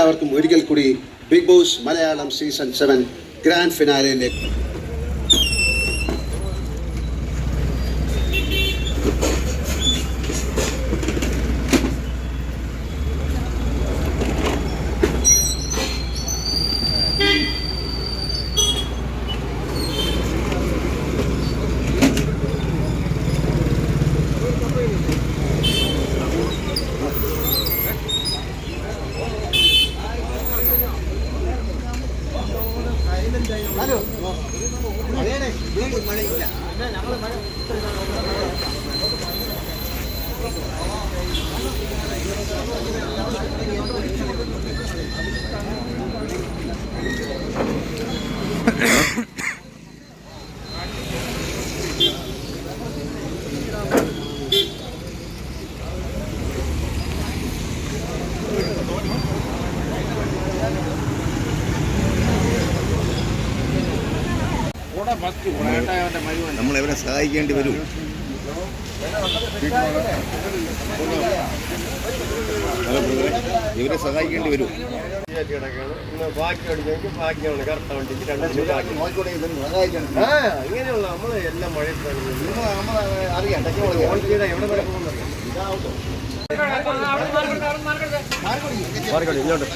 എല്ലാവർക്കും ഒരിക്കൽ കൂടി Bigg Boss Malayalam season seven grand ഫിനാലയിലേക്ക് 两个人两个人反正 നമ്മൾ ഇവരെ സഹായിക്കേണ്ടി വരും. ഇവരെ സഹായിക്കേണ്ടി വരും. ഇങ്ങനെയുള്ള ബാക്കി അടിച്ചെങ്കിൽ ബാക്കിയാണ് കറുത്ത വണ്ടിക്ക് രണ്ടിന് ബാക്കി ആ ഇങ്ങനെയുള്ള നമ്മൾ എല്ലാം മഴയത്താണ് അറിയാം ഓടിച്ചിട്ട് എവിടെ വരെ പോകുന്നത് മാറിക്കോട്ടെ ഇങ്ങോട്ട്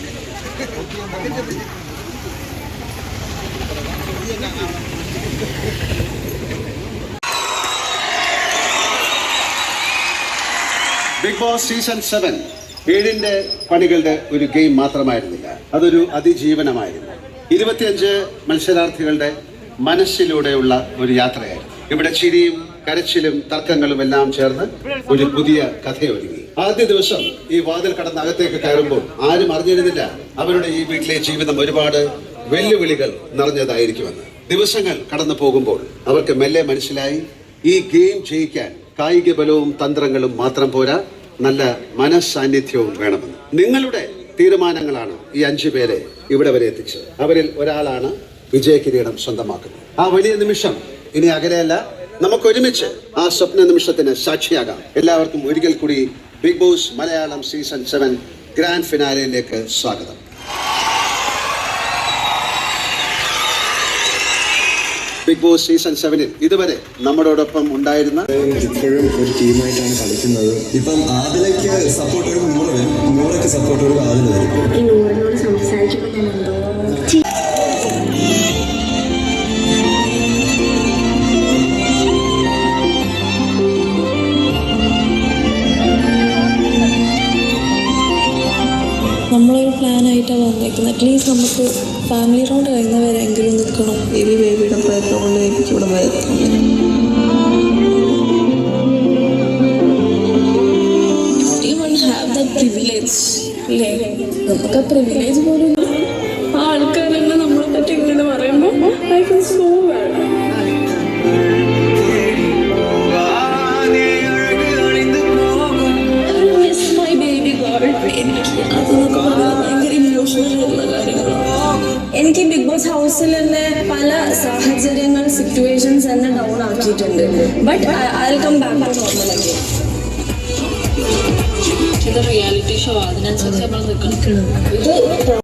ബിഗ് ബോസ് സീസൺ സെവൻ ഏഴിന്റെ പണികളുടെ ഒരു ഗെയിം മാത്രമായിരുന്നില്ല. അതൊരു അതിജീവനമായിരുന്നു. ഇരുപത്തിയഞ്ച് മത്സരാർത്ഥികളുടെ മനസ്സിലൂടെയുള്ള ഒരു യാത്രയായിരുന്നു. ഇവിടെ ചിരിയും കരച്ചിലും തർക്കങ്ങളും എല്ലാം ചേർന്ന് ഒരു പുതിയ കഥയൊരുങ്ങി. ആദ്യ ദിവസം ഈ വാതിൽ കടന്ന് അകത്തേക്ക് കയറുമ്പോൾ ആരും അറിഞ്ഞിരുന്നില്ല അവരുടെ ഈ വീട്ടിലെ ജീവിതം ഒരുപാട് വെല്ലുവിളികൾ നിറഞ്ഞതായിരിക്കുമെന്ന് ദിവസങ്ങൾ കടന്നു പോകുമ്പോൾ അവർക്ക് മെല്ലെ മനസ്സിലായി ഈ ഗെയിം ജയിക്കാൻ കായിക ബലവും തന്ത്രങ്ങളും മാത്രം പോരാ നല്ല മനസ്സാന്നിധ്യവും വേണമെന്ന്. നിങ്ങളുടെ തീരുമാനങ്ങളാണ് ഈ അഞ്ചു പേരെ ഇവിടെ വരെ എത്തിച്ചത്. അവരിൽ ഒരാളാണ് വിജയ കിരീടം സ്വന്തമാക്കുന്നത്. ആ വലിയ നിമിഷം ഇനി അകലെയല്ല നമുക്ക് ഒരുമിച്ച് ആ സ്വപ്ന നിമിഷത്തിന് സാക്ഷിയാകാം. എല്ലാവർക്കും ഒരിക്കൽ കൂടി Bigg Boss Malayalam season seven grand ഫിനാലയിലേക്ക് സ്വാഗതം. ബിഗ് ബോസ് സീസൺ സെവനിൽ ഇതുവരെ നമ്മളോടൊപ്പം ഉണ്ടായിരുന്ന ഇപ്പോഴും ഒരു ടീമായിട്ടാണ് കളിക്കുന്നത്. ഇപ്പം ആദിലേക്ക് സപ്പോർട്ട് ഒരു നൂറ് വരും നൂറയ്ക്ക് സപ്പോർട്ട് ഒരു ആദിൽ വരും. ഈ നൂറിനോട് സംസാരിക്കുമ്പോൾ ഞാൻ എന്തോ നമ്മളൊരു പ്ലാനായിട്ടാണ് വന്നേക്കുന്നത്. അറ്റ്ലീസ്റ്റ് നമുക്ക് ഫാമിലി റൗണ്ട് കഴിയുന്നവരെങ്കിലും നിൽക്കണം ബേബി ബേബിയുടെ ബേബിക്ക് ഇവിടെ വരണം ഹാവ് ദ പ്രിവിലേജ് അല്ലേ? നമുക്ക് ആ പ്രിവിലേജ് പോലും. ആ ആൾക്കാരെല്ലാം നമ്മളെ പറ്റി ഇങ്ങനെ പറയുമ്പോൾ ഐ ഫീൽ സോ ബാഡ് എനിക്ക് ബിഗ് ബോസ് ഹൗസിൽ തന്നെ പല സാഹചര്യങ്ങൾ സിറ്റുവേഷൻസ് എന്നെ ഡൗൺ ആക്കിയിട്ടുണ്ട്. But I come back to normal again ഇത് റിയാലിറ്റി ഷോ അതിനനുസരിച്ച് നമ്മൾ നിൽക്കണം. ഇത്